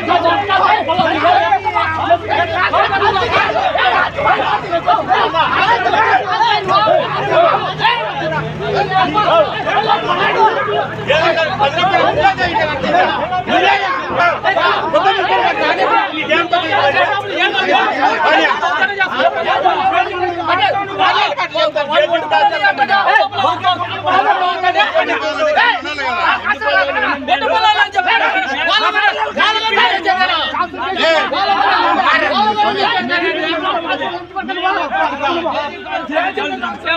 Hey,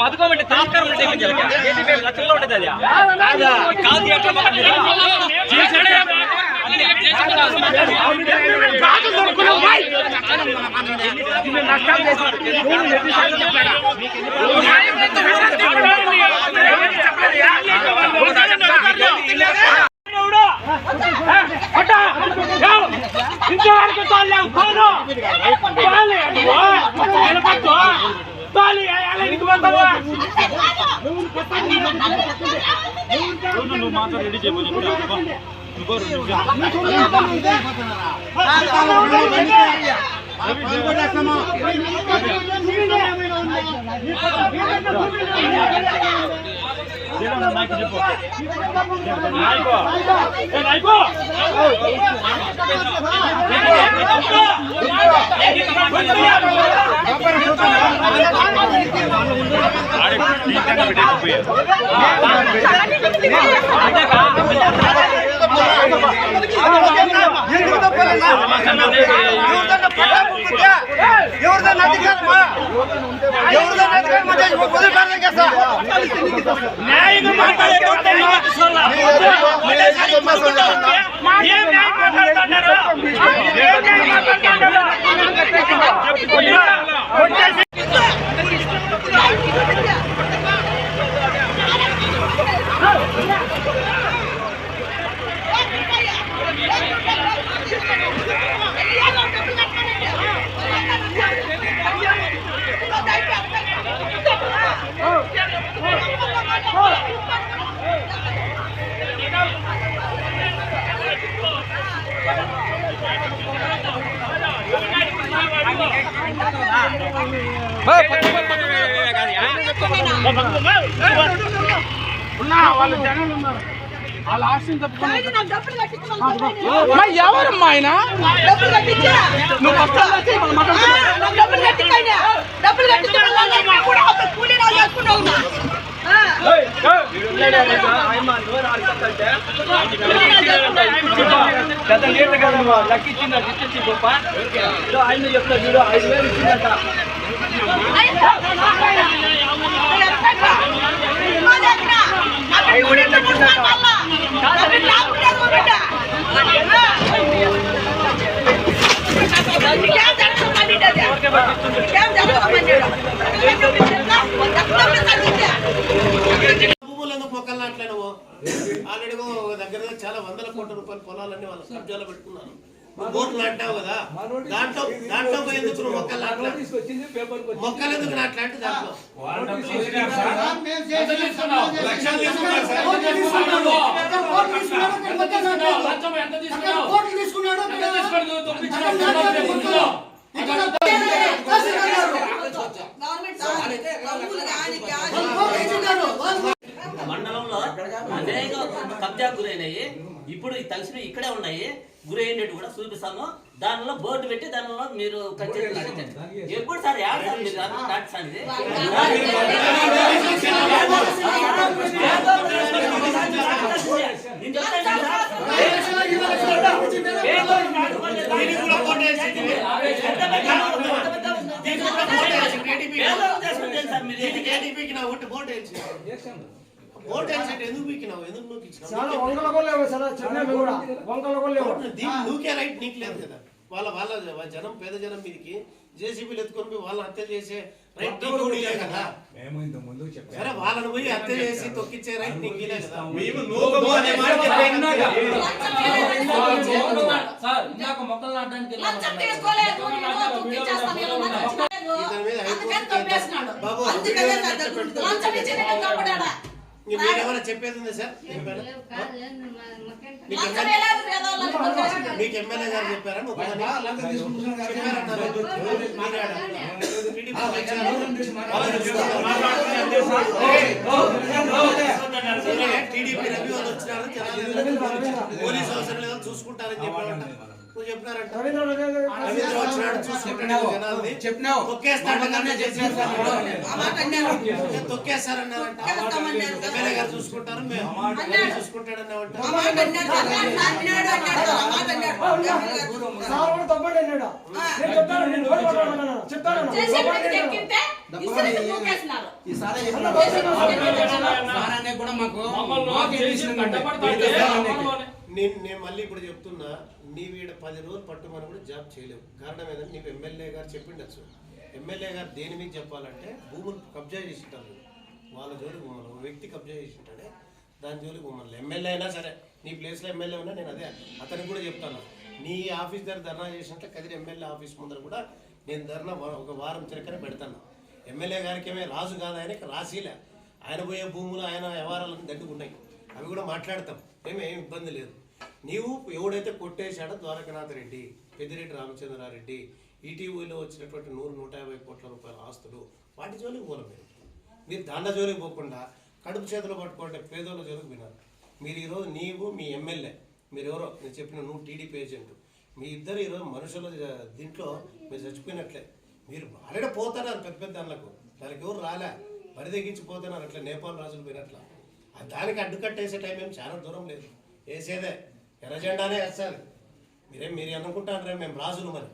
మధుకోమండి తాత్కారం ఉంటే లక్షల్లో ఉంటుంది అది కాదు ఎట్లా నువ్వు మాత్రం ఎవరిదన్నా అధికారమా ఎవరిదన్నా అధికారమా వదిలిపెడతాం కదా No, son las fotos. Voy a ఎవరమ్మా ఆయన గత లీటర్ కదమ్మా లెక్కిచ్చిందా ఇచ్చేసి గొప్ప ఆయన చెప్తా చూడు ఐదు వేలు ఇచ్చిందంట. ఆల్రెడీ దగ్గర చాలా వందల కోట్ల రూపాయల పొలాలన్నీ వాళ్ళ కబ్జాలో పెట్టుకున్నారు. బోట్లు నాటావు కదా. దాంట్లో దాంట్లో ఎందుకు మొక్కలు ఎందుకు నాట్లాంటి దాంట్లో? అనేక కబ్జా గురైనాయి ఇప్పుడు ఈ తలసినవి ఇక్కడే ఉన్నాయి గురైనట్టు కూడా చూపిస్తాను దానిలో బోర్డు పెట్టి దానిలో మీరు ఖచ్చితంగా. ఎప్పుడు సార్ యాడ్ సార్ మీరు సార్ ఇది? నా ఓటు వేసి చాలా వంకల కొల్లేవు సార్ చెప్పినవి కూడా వంకల కొల్లేవు దీన్ని నువ్వుకే రైట్ నీకు లేదు కదా వాళ్ళ వాళ్ళ వాళ్ళ జనం పేద జనం మీదకి జేసీబీలు ఎత్తుకొని పోయి వాళ్ళని హత్య చేసే రైట్ నీకు కూడా ఇలే కదా మేము ఇంత ముందు చెప్పాము సరే వాళ్ళని పోయి హత్య చేసి తొక్కిచ్చే రైట్ నీకు ఇలే కదా సార్ ఇందాక మొక్కలు నాటడానికి అందుకనే. లంచం ఇచ్చి నేను? మీరేమైనా చెప్పేది ఉందా సార్? చెప్పారా? మీకు ఎమ్మెల్యే గారు చెప్పారా. టీడీపీ రవి వాళ్ళు వచ్చినారు పోలీసు అవసరం లేదని చూసుకుంటారని చెప్పారంట. నువ్వు చెప్పినారంట రవీంద్ర వచ్చినాడు జనాల్ని చెప్పినావు. తొక్కేస్తారన్నారంట. ఎమ్మెల్యే గారు చూసుకుంటారు మేము. చూసుకుంటాడన్నామంట తప్పండి అన్నాడు నేను చెప్తాను నేను చెప్తాను. ఈసారి కూడా మాకు నేను నేను మళ్ళీ ఇప్పుడు చెప్తున్నా నీ వీడ పది రోజులు పట్టుమని కూడా జాబ్ చేయలేవు. కారణం ఏంటంటే నీకు ఎమ్మెల్యే గారు చెప్పిండొచ్చు. ఎమ్మెల్యే గారు దేని మీద చెప్పాలంటే భూములు కబ్జా చేసింటారు. వాళ్ళ జోలికి పోమని ఒక వ్యక్తి కబ్జా చేసింటాడే దాని జోలికి పోమని. ఎమ్మెల్యే అయినా సరే నీ ప్లేస్లో ఎమ్మెల్యే ఉన్నా నేను అదే అతనికి కూడా చెప్తాను. నీ ఆఫీస్ దగ్గర ధర్నా చేసినట్లే కదిరి ఎమ్మెల్యే ఆఫీస్ ముందర కూడా నేను ధర్నా ఒక వారం చిరకనే పెడతాను. ఎమ్మెల్యే గారికి ఏమే రాజు కాదు ఆయనకి రాసిలే ఆయన పోయే భూములు ఆయన వ్యవహారాలన్నీ ఉన్నాయి అవి కూడా మాట్లాడతాం. ఏమీ ఇబ్బంది లేదు. నీవు ఎవడైతే కొట్టేశాడో ద్వారకనాథ్ రెడ్డి పెద్దిరెడ్డి రామచంద్రారెడ్డి ఈటీవీలో వచ్చినటువంటి నూరు నూట యాభై కోట్ల రూపాయల ఆస్తులు వాటి జోలికి పోలం మీరు. మీరు దాండ జోలికి పోకుండా కడుపు చేతులు పట్టుకుంటే పేదోళ్ళ జోలికి వినాలి మీరు ఈరోజు నీవు మీ ఎమ్మెల్యే మీరు ఎవరో నేను చెప్పిన నువ్వు టీడీపీ ఏజెంట్ మీ ఇద్దరు ఈరోజు మనుషుల దీంట్లో మీరు చచ్చిపోయినట్లే. మీరు ఆల్రెడీ పోతున్నారు పెద్ద పెద్ద దానిలకు దానికి ఎవరు రాలే. బరి తెగించి పోతున్నారు అట్లా నేపాల్ రాజులు పోయినట్ల. దానికి అడ్డుకట్టేసే టైం ఏం చాలా దూరం లేదు. వేసేదే ఎర్రజెండానే వేస్తారు మీరేం మీరు అనుకుంటారే మేము రాజులు మరి.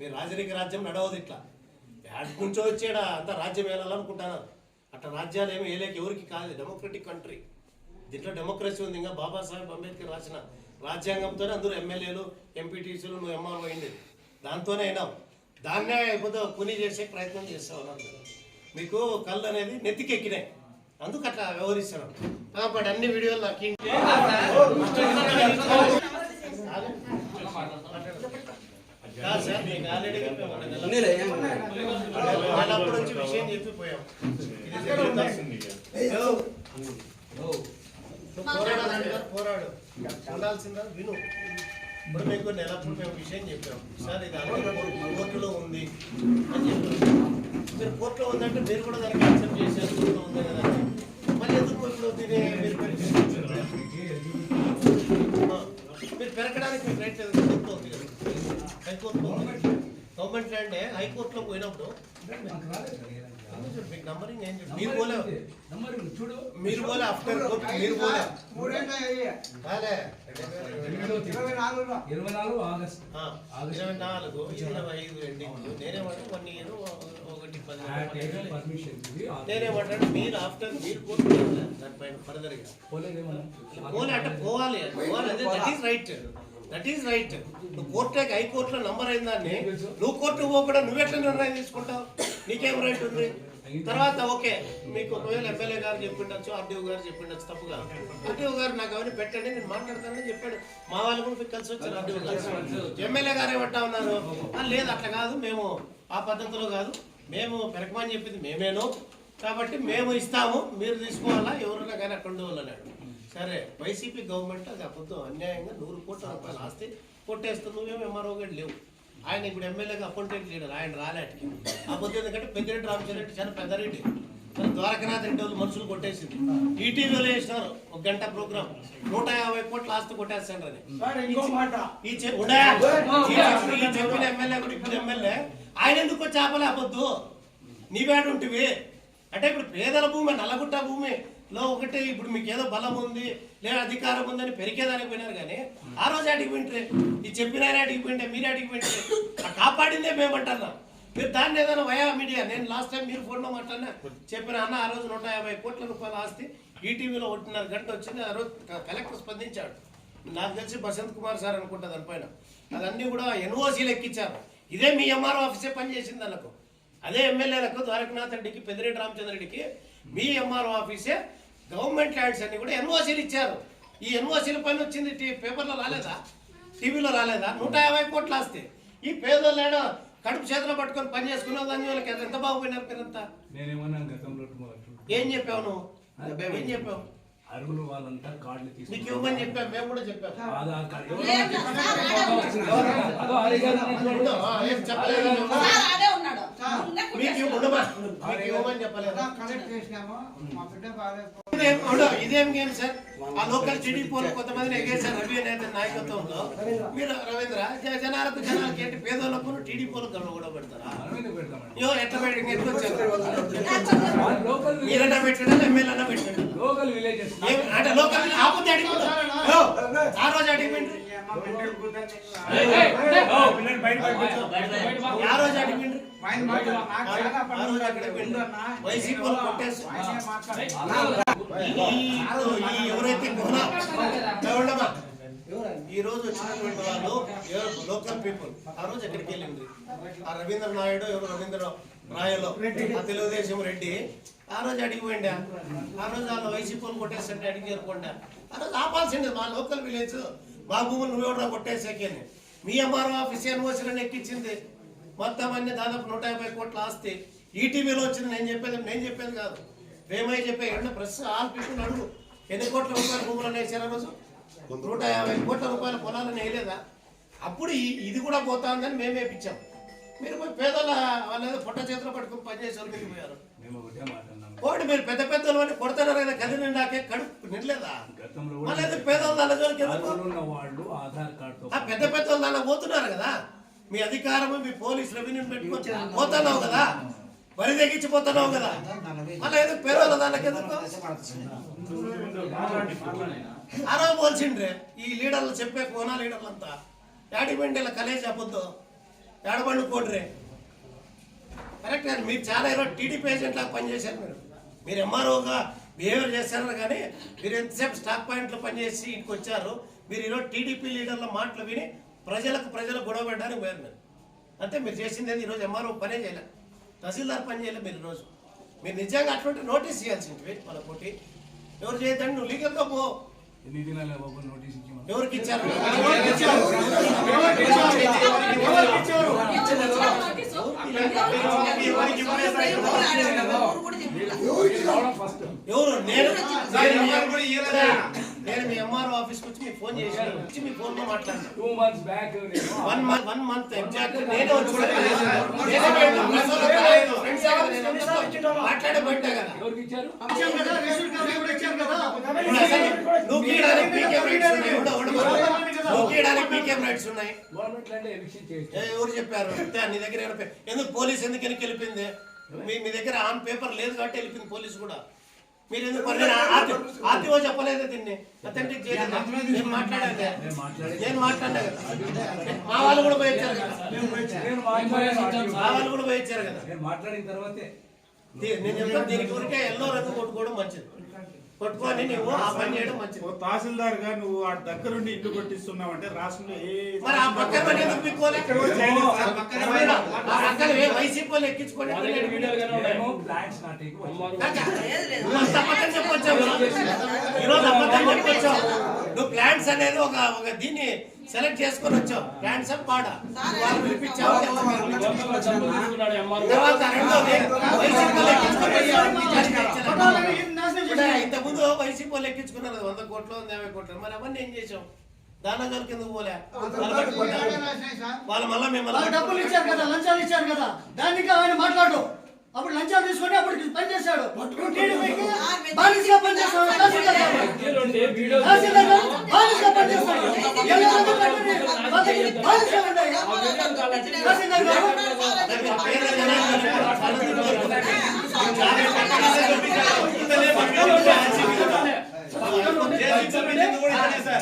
మీరు రాజరిక రాజ్యం నడవదు ఇట్లా. యాడ్ నుంచో వచ్చేడ? అంత రాజ్యం వేయాలనుకుంటున్నారు అట్లా రాజ్యాలు ఏమి వేయలేక ఎవరికి కాదు. డెమోక్రటిక్ కంట్రీ దీంట్లో డెమోక్రసీ ఉంది. ఇంకా బాబాసాహెబ్ అంబేద్కర్ రాసిన రాజ్యాంగంతోనే అందరూ ఎమ్మెల్యేలు ఎంపీటీసీలు నువ్వు ఎంఆర్ఓ అయింది దాంతోనే అయినావు. దాన్నే ఏదో పుని చేసే ప్రయత్నం చేస్తావు మీకు కళ్ళు అనేది నెత్తికెక్కినాయి. అందుకు అట్లా వ్యవహరిస్తున్నాం కాబట్టి అన్ని వీడియోలు నాకు ఇంటి- కాదు సార్, మీకు ఆల్రెడీ చెప్పాము. ఉన్నీలే, ఏమన్నా? నేను అప్పటి నుంచి విషయం చెప్పిపోయాం ఇది జరుగుతుంది. ఏదో. నువ్వు పోరాడాలంటే కదా, పోరాడు. ఉండాల్సిందా? విను. ఇప్పుడు మీకు నెలప్పుడు మేము విషయం చెప్పాం. సార్ ఇది కోర్టులో ఉంది అని చెప్పాం మీరు కోర్టులో ఉందంటే మీరు కూడా దానికి యాక్సెప్ట్ చేశారు. కోర్టులో ఉంది కదా. మళ్ళీ ఎందుకు ఇప్పుడు దీన్ని మీరు మీరు పెరగడానికి మీకు రైట్ లేదు హైకోర్టులో గవర్నమెంట్ ల్యాండ్. హైకోర్టులో పోయినప్పుడు మీకు నంబరింగ్ ఏం చెప్పి మీరు పోలే. మీరు పోలే ఆఫ్టర్ కోర్ట్ మీరు పోలే. కాలే. ఇరవై నాలుగులో ఇరవై నాలుగు ఆగస్ట్ ఇరవై నాలుగు ఇరవై ఐదు ఎండింగ్ నేనేమంటే వన్ ఇయర్ ఒకటి నేనేమంటాను మీరు ఆఫ్టర్ మీరు కోర్టు దానిపైన ఫర్దర్గా. పోలే అంటే పోవాలి పోవాలి. అదే that is right that is right నువ్వు కోర్టుకి హైకోర్టులో నంబర్ అయిన దాన్ని నువ్వు కోర్టు పోకుండా నువ్వెట్లా నిర్ణయం తీసుకుంటావు? నీకేం రైట్ ఉంది? తర్వాత ఓకే మీకు ఒకవేళ ఎమ్మెల్యే గారు చెప్పిండొచ్చు ఆర్డీఓ గారు చెప్పిండొచ్చు తప్పుగా. ఆర్డీఓ గారు నాకు అవన్నీ పెట్టండి నేను మాట్లాడతానని చెప్పాడు. మా వాళ్ళు కూడా మీకు కలిసి వచ్చారు ఆర్డీఓ గారు. ఎమ్మెల్యే గారు ఏమంటా ఉన్నారు? "ఆ, లేదు అట్లా కాదు మేము ఆ పద్ధతిలో కాదు. మేము పెరకమని చెప్పింది మేమేను. కాబట్టి మేము ఇస్తాము మీరు తీసుకోవాలా? ఎవరైనా కానీ అక్కడ ఉండవాలన్నాడు. సరే వైసీపీ గవర్నమెంట్ అది అబద్ధం అన్యాయంగా నూరు కోట్ల రూపాయలు ఆస్తి కొట్టేస్తుంది. నువ్వేమో ఎంఆర్ఓ గడి లేవు. ఆయన ఇప్పుడు ఎమ్మెల్యేగా అపాయింటెడ్ లీడర్ ఆయన రాలేటికి అబద్ధం ఎందుకంటే పెద్దిరెడ్డి రామచంద్రెడ్డి చాలా పెద్దరెడ్డి. కానీ ద్వారకనాథ్ రెడ్డి వాళ్ళు మనుషులు కొట్టేసింది. ఈటీవీలో వేసినారు ఒక గంట ప్రోగ్రామ్ నూట యాభై కోట్ల ఆస్తి కొట్టేస్తాడు అని. ఈ చెప్పిన- ఎమ్మెల్యే కూడా ఇప్పుడు ఎమ్మెల్యే. ఆయన ఎందుకు వచ్చి ఆపలే అబద్దు నీవేడు ఉంటివి. అంటే ఇప్పుడు పేదల భూమి నల్లగుట్ట లో ఒకటే ఇప్పుడు మీకు ఏదో బలం ఉంది లేదా అధికారం ఉందని పెరిగేదానికి పోయినారు కానీ ఆ రోజు ఆడికి పోయింటే ఈ చెప్పిన ఆయన అడిగి పోయింటే మీరు అడిగి పోయింటే ఆ కాపాడిందే మేమంటున్నాం. మీరు దాన్ని ఏదైనా వయా మీడియా నేను లాస్ట్ టైం మీరు ఫోన్లో మాట్లాడినా చెప్పిన అన్న ఆ రోజు నూట యాభై కోట్ల రూపాయల ఆస్తి ఈటీవీలో ఒకటిన్నర గంట వచ్చింది ఆ రోజు కలెక్టర్ స్పందించాడు. నాకు తెలిసి బసంత్ కుమార్ సార్ అనుకుంటా దానిపైన అదన్నీ కూడా ఎన్ఓసీలు ఎక్కించారు. ఇదే మీ ఎంఆర్ఓ ఆఫీసే పనిచేసింది అన్నకు అదే ఎమ్మెల్యేలకు ద్వారకనాథ్ రెడ్డికి పెద్దిరెడ్డి రామచంద్రెడ్డికి మీ ఎంఆర్ఓ ఆఫీసే గవర్నమెంట్ ల్యాండ్స్ అన్ని కూడా ఎన్ఓసీలు ఇచ్చారు. ఈ ఎన్ఓసీల పైన వచ్చింది టీ- పేపర్లో రాలేదా? టీవీలో రాలేదా? నూట యాభై కోట్లు ఆస్తి. ఈ పేదోళ్ళేడో కడుపు చేతిలో పట్టుకొని పని చేసుకున్న దాన్ని వాళ్ళకి ఎంత బాగుపోయినారు మీరంతా నేనేమన్నా గతంలో ఏం చెప్పావు నువ్వు? ఏం చెప్పావు? అరుగులు వాళ్ళంతా కార్డులు నీకు తీసుకుని ఇవ్వమని చెప్పాం మేము కూడా చెప్పాం. ఆధార్ కార్డు. మీకు ఇవ్వమని చెప్పలేదు. కలెక్ట్ చేసినాము. మా బిడ్డ బాగాలేదు. ఇదేం గేమ్ సార్ ఆ లోకల్ టీడీపీ కొంతమందిని ఎగేశారు రవి అనే నాయకత్వంలో మీరు రవీంద్ర జనాలకు జనాలకి ఏంటి పేదోళ్ళకు టీడీపీ కూడా పెడతారా? ఎట్లా ఎట్లా వచ్చారు? మీరన్నా పెట్టాడా ఎమ్మెల్యేనా పెట్టాడు లోకల్ విలేజెస్ ఏం అంటే లోకల్ ఆపోతే అడిగిపోతా ఆ రోజు అడిగిపోయిండ్రు ఈ- ఎవరైతే ఈ రోజు వచ్చినటువంటి వాళ్ళు లోకల్ పీపుల్ ఆ రోజు ఎక్కడికి వెళ్ళింది ఆ రవీంద్ర నాయుడు ఎవరు రవీంద్ర రాయలో తెలుగుదేశం రెడ్డి ఆ రోజు అడిగిపోయిండా? ఆ రోజు వాళ్ళు వైసీపీ వాళ్ళు అడిగి చేరుకోండా? ఆ రోజు ఆపాల్సిండే మా లోకల్ విలేజ్. మా భూములు నువ్వు ఎవరు కొట్టేసాకని మీ ఎంఆర్ఓ ఆఫీస్ ఎన్ఓసీలను ఎక్కించింది. మొత్తం అన్ని దాదాపు నూట యాభై కోట్ల ఆస్తి. ఈటీవీలో వచ్చింది నేను చెప్పేది నేను చెప్పేది కాదు. రేమయ్య చెప్పే ఎండ ప్రెస్ ఆల్ పీపుల్ అడుగు. ఎన్ని కోట్ల రూపాయల భూములు అనేసారు రోజు? నూట యాభై కోట్ల రూపాయల పొలాలను వేయలేదా? అప్పుడు ఇది కూడా పోతాందని మేము వేపించాం మీరు పోయి పేదల వాళ్ళ ఏదో పుట్ట చేతిలో పట్టుకుని పనిచేసే వాళ్ళు మిగిలిపోయారు మేము ఒకటే ఒకటి మీరు పెద్ద పెద్దలు అని కొడుతున్నారు కదా కది నిండాకే కడుపు నిండలేదా? మళ్ళీ కూడా ఎందుకు పేదల దాని జోలికి వాళ్ళు ఆధార్ పెద్ద పెద్ద పోతున్నారు కదా? మీ అధికారము మీ పోలీస్ రెవెన్యూ పెట్టుకొని పోతున్నావు కదా? బరి తెగించి పోతున్నావు కదా? మళ్ళీ ఎందుకు పేదల దానికి ఎందుకు? అరవ పోల్చిండ్రే. ఈ లీడర్లు చెప్పే కోనా లీడర్లంతా? యాడిమెండేల కలేజ్ అబద్ధం ఏడబండు కోడ్రే కరెక్ట్ గారు మీరు చాలా ఈరోజు టీడీపీ ఏజెంట్ లాగా పనిచేశారు మీరు. మీరు ఎంఆర్ఓగా బిహేవియర్ చేశారు కానీ మీరు ఎంతసేపు స్టాక్ పాయింట్లో పనిచేసి ఇంటికి వచ్చారు మీరు ఈరోజు టీడీపీ లీడర్ల మాటలు విని ప్రజలకు ప్రజలకు గొడవ పెట్టడానికి పోయారు మీరు. అంటే మీరు చేసింది ఏంది? ఈరోజు ఎంఆర్ఓ పనే చేయలేదు తహసీల్దార్ పని చేయలేదు మీరు ఈరోజు. మీరు నిజంగా అటువంటి నోటీస్ చేయాల్సింది వాళ్ళ పోటీ. ఎవరు చేయదండి నువ్వు లీగల్గా పో. ఎన్ని దినాల బాబు నోటీస్ ఇచ్చి మనం ఎవరికి ఇచ్చారు ఎవరు? ఎవరు కూడా చెప్పలేదు. ఎవరు నేను మీ ఎంఆర్ఓ ఆఫీస్కి వచ్చి మీకు ఫోన్ చేసి వచ్చి మీ ఫోన్లో మాట్లాడినా. Two months back one month one month exact నేనే వచ్చి మాట్లాడే ఎవరికి ఇచ్చారు? నువ్వు గీయడానికి పీకేం రైట్స్ ఉన్నాయి. నువ్వు గీయడానికి రైట్స్ ఎవరు చెప్పారు? అంతే నీ దగ్గర ఎందుకు పోలీస్ ఎందుకు వెళ్ళిపోయింది? మీ మీ దగ్గర ఆన్ పేపర్ లేదు కాబట్టి వెళ్ళిపోయింది పోలీస్ కూడా. మీరు ఎందుకు ఆర్టీఓ చెప్పలేదు దీన్ని. అథెంటిక్ చేయలేదు. నేను మాట్లాడాను నేను మాట్లాడా కదా మా వాళ్ళు కూడా పోయి వచ్చారు కదా. నేను మాట్లాడాను మా వాళ్ళు కూడా పోయి వచ్చారు కదా. నేను మాట్లాడిన తర్వాతే. నేను చెప్తాను దీనికి ఊరికే ఎల్లో రంగు కొట్టుకోవడం మంచిది. కొట్టుకొని నువ్వు ఆ పని చేయడం మంచిది. ఓ తహసీల్దార్గా నువ్వు ఆ దగ్గరుండి ఇల్లు కొట్టిస్తున్నావు అంటే రాష్ట్రంలో ఏ మరి ఆ పక్కన పని ఎందుకు పిక్కోలే? ఆ పక్కన ఏ వైసీపీ వాళ్ళు ఎక్కించుకొని మేము ప్లాంట్స్ నాటికి వచ్చాము. లేదు, లేదు. నువ్వు అంత అబద్ధం చెప్పొచ్చావు. ఈరోజు అబద్ధం చెప్పొచ్చావు. నువ్వు ప్లాంట్స్ అనేది ఒక ఒక దీన్ని సెలెక్ట్ చేసుకొని వచ్చావు. ప్లాంట్స్ అని పాడ. వాళ్ళు పిలిపించావు. తర్వాత రెండోది వైసీపీ వాళ్ళు ఎక్కించుకొని ఇంతకుముందు వైసీపీ వాళ్ళు ఎక్కించుకున్నారు కదా, వంద కోట్లు వంద యాభై కోట్లు మరి అవన్నీ ఏం చేసాం దాని దగ్గర కింద పోలే వాళ్ళు మళ్ళీ డబ్బులు ఇచ్చారు కదా లంచాలు ఇచ్చారు కదా దానికి ఆయన మాట్లాడు అప్పుడు లంచాలు తీసుకొని అప్పుడు పని చేశాడు నువ్వు టీడీపీకి బానిసగా పనిచేస్తావు తహసీల్దార్ గారు. తహసీల్దార్ గారు బానిసగా పనిచేస్తాడు ఎలా ఉంది కట్టండి? బతికి బానిసగా ఉన్నాయి. తహసీల్దార్ గారు పేద జనాలు తహసీల్దార్ ఆ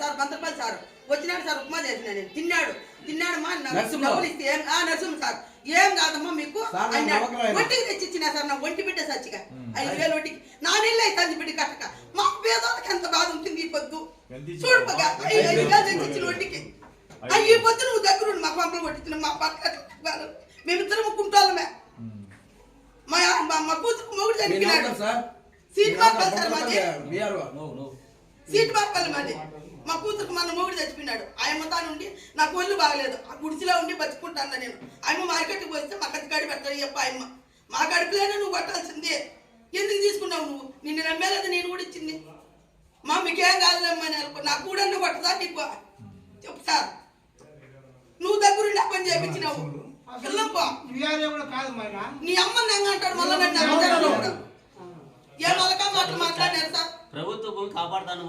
సార్ బంతపల్లి సార్ వచ్చినాడు సార్ ఉప్మా చేసిన నేను తిన్నాడు తిన్నాడు మా నర్సులు సార్ ఏం కాదమ్మా మీకు? వడ్డీకి తెచ్చి ఇచ్చినా సార్ నా ఒంటి బిడ్డ సచ్చిగా. ఐదు వేలు వడ్డీకి నా నెల్లు అవుతుంది బిడ్డ కట్టక. మా పేదోళ్ళకి ఎంత బాధ ఉంటుంది ఈ పొద్దు? చూడపగా ఐదు వేలు తెచ్చి ఈ పొద్దు నువ్వు దగ్గర ఉండి మా పంపలు కొట్టించిన మా పక్క మేమిద్దరం కుంటాలమే. మా మా మా కూతురు మొగుడు చనిపోయినాడు. సీట్ మార్పాలి సార్ మాది. సీట్ మార్పాలి మాది. మా కూతురుకు మన మొగుడు చచ్చిపోయినాడు. ఆయమ్మ తాను ఉండి నాకు ఒళ్ళు బాగలేదు. ఆ గుడిసిలో ఉండి బతుకుంటాను నేను. ఆయమ్మ మార్కెట్కి పోస్తే మా కత్తి కాడి పెడతాడు చెప్ప ఆయమ్మ. మా కడుపులోనే నువ్వు కొట్టాల్సిందే. ఎందుకు తీసుకున్నావు నువ్వు? నిన్ను నమ్మేలేదు నేను కూడా ఇచ్చింది. మా మీకేం కాదులేమ్మా అని అనుకో నాకు కూడా నువ్వు కొట్టదా నీకు? చెప్పు సార్. నువ్వు దగ్గరుండి ఆ పని చేయించినావు నీ అమ్మ నంగ అంటాడు మళ్ళీ నన్ను. ఏ మొలక మాటలు మాట్లాడారు సార్? ప్రభుత్వ భూమి కాపాడుతాను.